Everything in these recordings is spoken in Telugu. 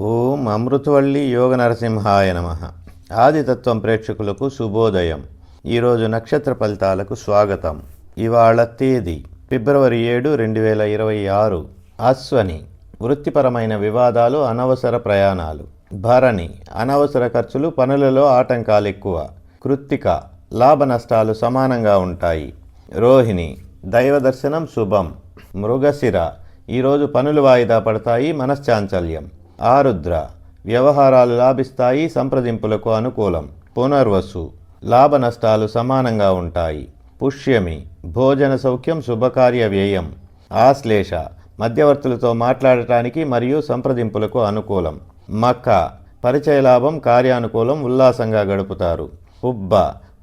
ఓం అమృతవల్లి యోగ నరసింహాయ నమ. ఆదితత్వం ప్రేక్షకులకు శుభోదయం. ఈరోజు నక్షత్ర ఫలితాలకు స్వాగతం. ఇవాళ తేదీ ఫిబ్రవరి ఏడు రెండు వేల ఇరవై ఆరు. అశ్వని వృత్తిపరమైన వివాదాలు అనవసర ప్రయాణాలు. భరణి అనవసర ఖర్చులు పనులలో ఆటంకాలు ఎక్కువ. కృత్తిక లాభ నష్టాలు సమానంగా ఉంటాయి. రోహిణి దైవ దర్శనం శుభం. మృగశిర ఈరోజు పనులు వాయిదా పడతాయి మనశ్చాంచల్యం. ఆరుద్ర వ్యవహారాలు లాభిస్తాయి సంప్రదింపులకు అనుకూలం. పునర్వసు లాభ నష్టాలు సమానంగా ఉంటాయి. పుష్యమి భోజన సౌఖ్యం శుభకార్య వ్యయం. ఆశ్లేష మధ్యవర్తులతో మాట్లాడటానికి మరియు సంప్రదింపులకు అనుకూలం. మక్క పరిచయ లాభం కార్యానుకూలం ఉల్లాసంగా గడుపుతారు. ఉబ్బ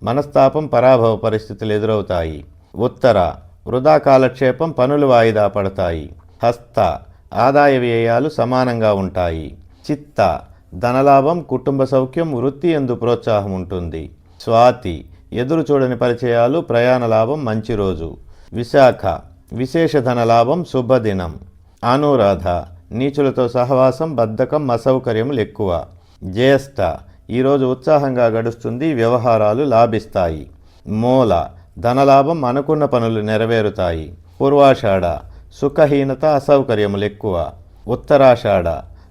మనస్తాపం పరాభవ పరిస్థితులు ఎదురవుతాయి. ఉత్తర వృధా కాలక్షేపం పనులు వాయిదా పడతాయి. హస్త ఆదాయ వ్యయాలు సమానంగా ఉంటాయి. చిత్త ధనలాభం కుటుంబ సౌఖ్యం వృత్తి ఎందు ప్రోత్సాహం ఉంటుంది. స్వాతి ఎదురు చూడని పరిచయాలు ప్రయాణ లాభం మంచి రోజు. విశాఖ విశేష ధన లాభం శుభదినం అనురాధ నీచులతో సహవాసం బద్ధకం అసౌకర్యములు ఎక్కువ. జ్యేష్ఠ ఈరోజు ఉత్సాహంగా గడుస్తుంది వ్యవహారాలు లాభిస్తాయి. మూల ధనలాభం అనుకున్న పనులు నెరవేరుతాయి. పూర్వాషాఢ సుఖహీనత అసౌకర్యములు ఎక్కువ. ఉత్తరాషాఢ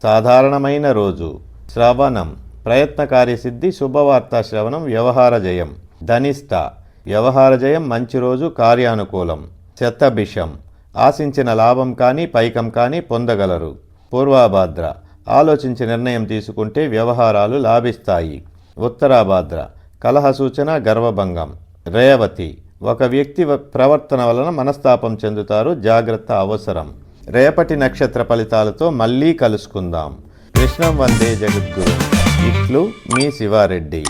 సాధారణమైన రోజు. శ్రవణం ప్రయత్నకార్య సిద్ధి శుభవార్త శ్రవణం వ్యవహార జయం. ధనిష్ట వ్యవహార జయం మంచి రోజు కార్యానుకూలం. శతభిషం ఆశించిన లాభం కానీ పైకం కానీ పొందగలరు. పూర్వాభాద్ర ఆలోచించి నిర్ణయం తీసుకుంటే వ్యవహారాలు లాభిస్తాయి. ఉత్తరాభాద్ర కలహ సూచన గర్వభంగం. రేవతి ఒక వ్యక్తి వ- ప్రవర్తన వలన మనస్తాపం చెందుతారు. జాగ్రత్త అవసరం. రేపటి నక్షత్ర ఫలితాలతో మళ్ళీ కలుసుకుందాం. కృష్ణం వందే జగద్గురు. ఇట్లు మీ శివారెడ్డి.